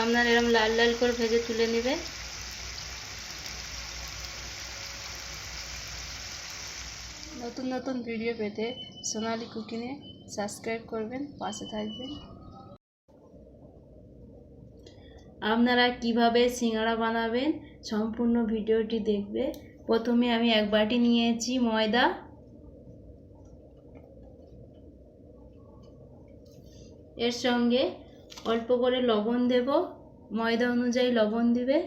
আপনার এরকম লাল লাল করে ভেজে তুলে নেবে নতুন নতুন ভিডিও পেতে সোনালি কুকিংয়ে সাবস্ক্রাইব করবেন পাশে থাকবেন। আপনারা কীভাবে সিঙ্গাড়া বানাবেন সম্পূর্ণ ভিডিওটি দেখবে। প্রথমে আমি এক বাটি নিয়েছি ময়দা। এর সঙ্গে অল্প করে লবণ দেব। ময়দা অনুযায়ী লবণ দিবে।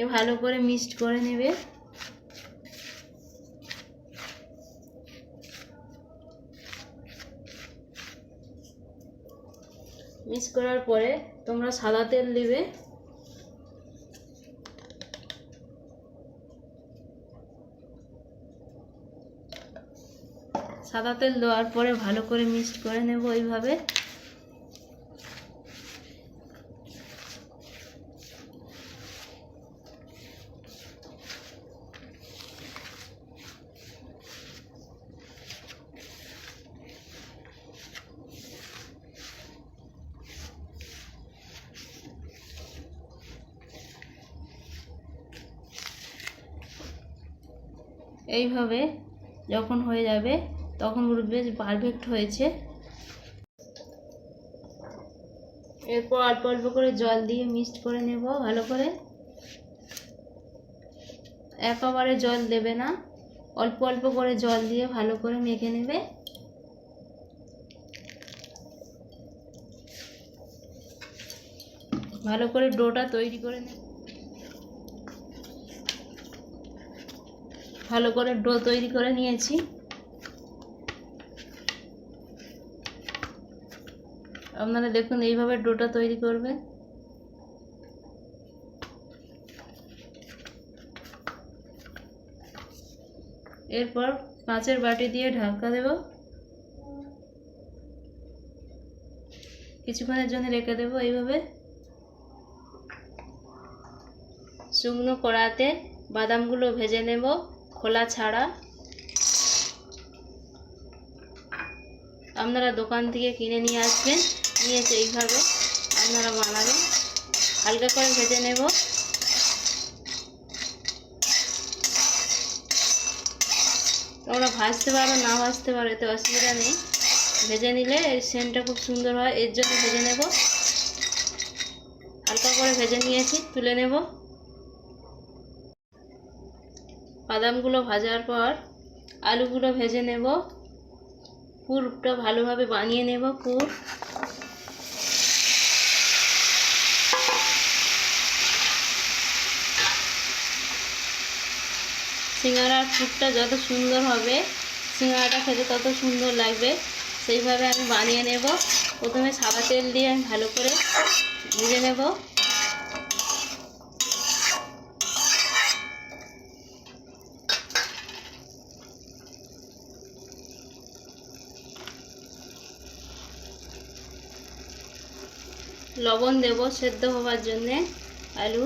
এ ভালো করে মিক্সড করে নেবে। মিক্স করার পরে তোমরা সাদা তেল দেবে। সাদা তেল দেওয়ার পরে ভালো করে মিক্সড করে নেব এইভাবে এইভাবে যখন হয়ে যাবে, তখন বুঝবে যে পারফেক্ট হয়েছে। এরপর অল্প অল্প করে জল দিয়ে মিক্সড করে নেব, ভালো করে। একেবারে জল দেবে না। অল্প অল্প করে জল দিয়ে ভালো করে মেখে নেবে। ভালো করে ডোটা তৈরি করে নেবে। ভালো করে ডো তৈরি করে নিয়েছি। আপনারা দেখুন এইভাবে ডোটা তৈরি করবে। এরপর কাঁচের বাটি দিয়ে ঢাকা দেব। কিছুক্ষণের জন্য রেখে দেব এইভাবে। শুকনো কড়াতে বাদামগুলো ভেজে নেব। খোলা ছাড়া। আপনারা দোকান থেকে কিনে নিয়ে আসবেন। নিয়ে এসে এইভাবে আপনারা বানাবেন। হালকা করে ভেজে নেব। তোমরা ভাজতে পারো, না ভাজতে পারো, এতে অসুবিধা নেই। ভেজে নিলে এই সেন্টটা খুব সুন্দর হয়। এর জন্য ভেজে নেব। হালকা করে ভেজে নিয়েছি, তুলে নেব। বাদামগুলো ভাজার পর আলুগুলো ভেজে নেব। পুরটা ভালোভাবে বানিয়ে নেব পুর। সিঙ্গারার পুরটা যত সুন্দর হবে, সিঙ্গারাটা খেতে তত সুন্দর লাগবে। সেইভাবে আমি বানিয়ে নেব। প্রথমে সাদা তেল দিয়ে আমি ভালো করে ভেজে নেব। লবণ দেব সেদ্ধ হওয়ার জন্যে আলু।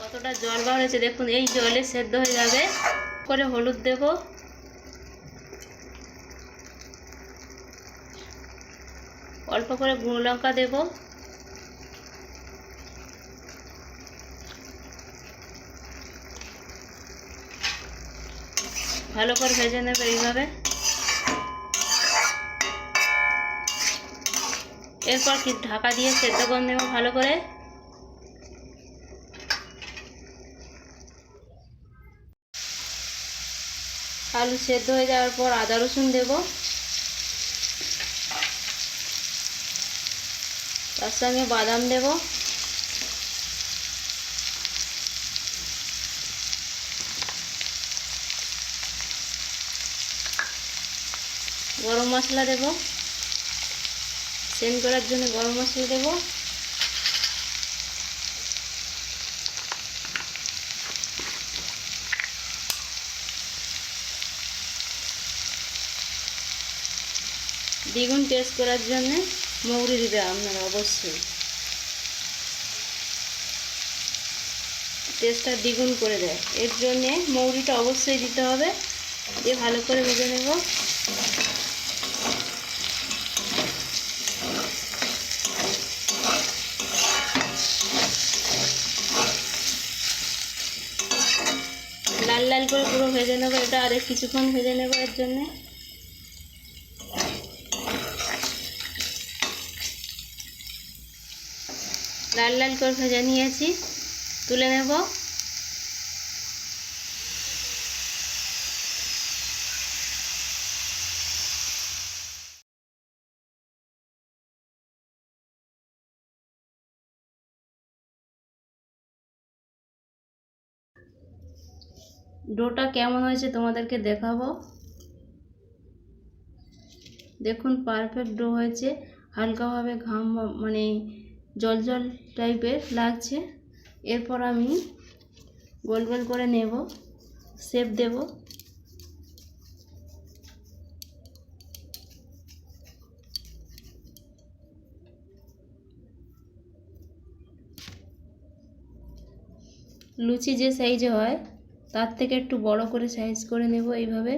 কতটা জল বার হয়েছে দেখুন, এই জলে সেদ্ধ হয়ে যাবে। করে হলুদ দেব। অল্প করে গুঁড়ো লঙ্কা দেব। ভালো করে ভেজে নেবে এইভাবে। এরপর কি ঢাকা দিয়ে সেদ্ধ করে নেব ভালো করে? আলু সেদ্ধ হয়ে যাওয়ার পর আদা রসুন দেব। তার সঙ্গে বাদাম দেব। গরম মশলা দেব। সেন্ড করার জন্য গরম মশলা দেব। দ্বিগুণ টেস্ট করার জন্য মৌরি দিবে আপনারা অবশ্যই। টেস্টটা দ্বিগুণ করে দেয়। এর জন্যে মৌরিটা অবশ্যই দিতে হবে। দিয়ে ভালো করে ভেজে নেব লাল করে পুরো এটা আরেক কিছুক্ষণ ভেজে নেব এর জন্যে। লাল লাল করে ভেজে নিয়েছি। তুলে নেব। ডোটা কেমন হয়েছে তোমাদেরকে দেখাবো? দেখুন পারফেক্ট ডো হয়েছে। হালকাভাবে ঘাম মানে জল জল টাইপের লাগছে। এরপর আমি গোল গোল করে নেব শেপ দেব। লুচি যে সাইজে হয় তার থেকে একটু বড় করে সাইজ করে নেব এইভাবে।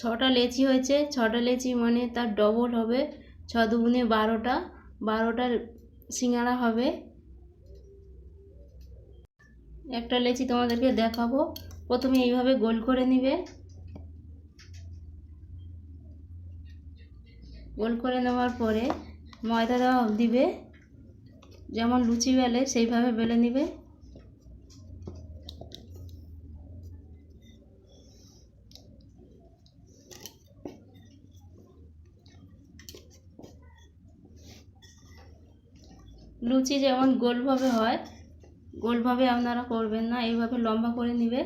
ছটা লেচি হয়েছে, ছটা লেচি মানে তার ডবল হবে, ছ দুগুণে বারোটা বারোটা সিঙ্গারা হবে। একটা লেচি তোমাদেরকে দেখাবো। প্রথমে এইভাবে গোল করে নিবে। গোল করে নেওয়ার পরে ময়দা দেওয়া দিবে। যেমন লুচি বেলে, সেইভাবে বেলে নিবে। লুচি যেমন গোলভাবে হয় গোলভাবে আপনারা করবেন না, এইভাবে লম্বা করে নেবে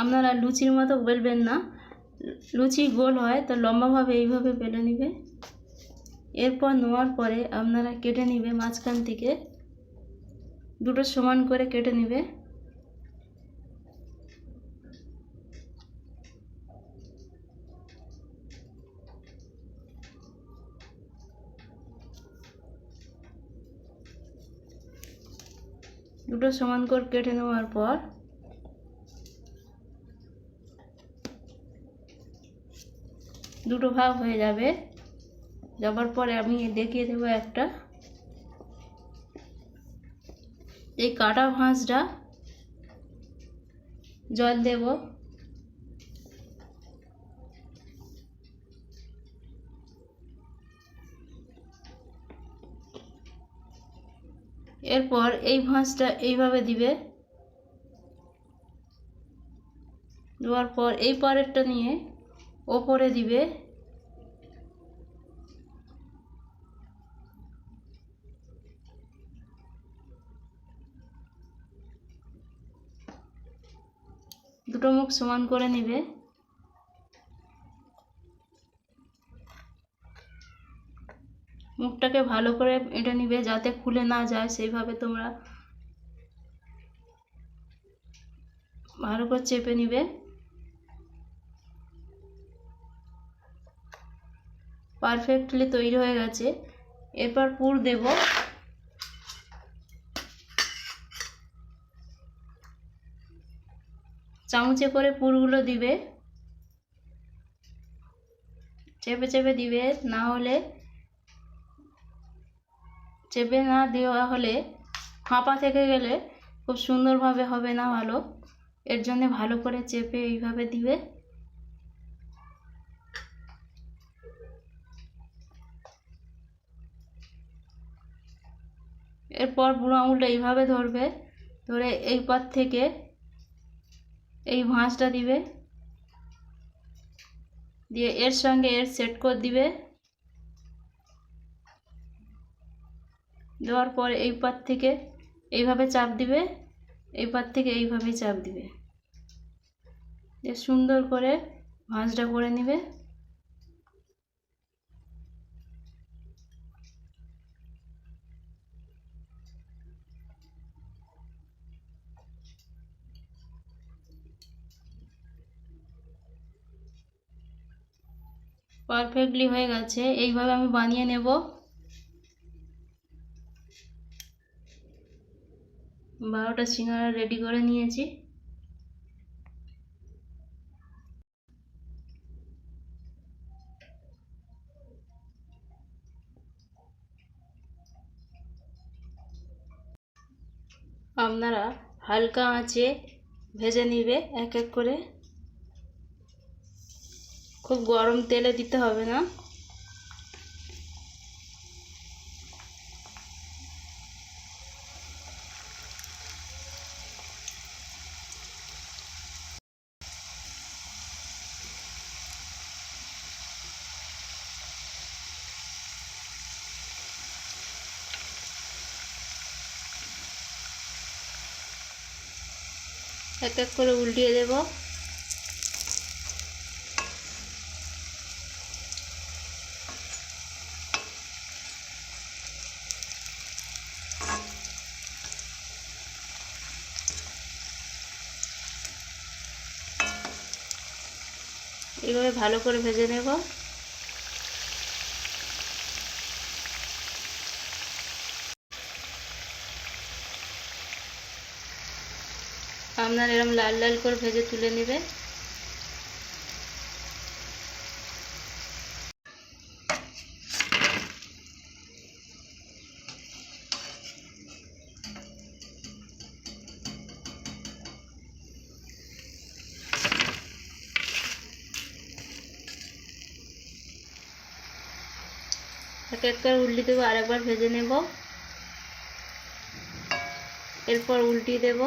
আপনারা লুচির মতো বেলবেন না। লুচি গোল হয়, তো লম্বাভাবে এইভাবে বেলে নেবে এরপর নেওয়ার পরে আপনারা কেটে নেবে মাঝখান থেকে। দুটো সমান করে কেটে নেবে। দুটো সমান করে কেটে নেওয়ার পর দুটো ভাগ হয়ে যাবে। যাবার পরে আমি দেখিয়ে দেবো একটা। এই কাটা ভাঁজটা জল দেব। এরপর এই ভাঁজটা এইভাবে দিবে। দেওয়ার পর এই পরেরটা নিয়ে ওপরে দিবে। দুটো মুখ সমান করে নিবে। মুখটাকে ভালো করে এটা নিবে যাতে খুলে না যায়, সেইভাবে তোমরা ভালো করে চেপে নিবে। পারফেক্টলি তৈরি হয়ে গেছে। এরপর পুর দেব। চামচে করে পুরগুলো দিবে। চেপে চেপে দিবে, না হলে চেপে না দেওয়া হলে ফাঁপা থেকে গেলে খুব সুন্দরভাবে হবে না ভালো। এর জন্য ভালো করে চেপে এইভাবে দিবে। এরপর বুড়ো আঙুলটা এইভাবে ধরবে, ধরে এই পার থেকে এই ভাঁজটা দিবে। দিয়ে এর সঙ্গে এর সেট করে দিবে। দেওয়ার পর এই পার থেকে এইভাবে চাপ দিবে, এই পার থেকে এইভাবেই চাপ দিবে। দিয়ে সুন্দর করে ভাঁজটা করে নিবে। পারফেক্টলি হয়ে গেছে। এইভাবে আমি বানিয়ে নেব। বারোটা সিঙ্গারা রেডি করে নিয়েছি। আপনারা হালকা আঁচে ভেজে নিবে এক এক করে। খুব গরম তেলে দিতে হবে না। এক এক করে উল্টিয়ে দেব। এইভাবে ভালো করে ভেজে নেব। আপনার এরম লাল লাল করে ভেজে তুলে নেবে এক এক করে উল্টি দেবো, আরেকবার ভেজে নেব। এরপর উল্টিয়ে দেবো।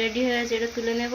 রেডি হয়ে গেছে, এটা তুলে নেব।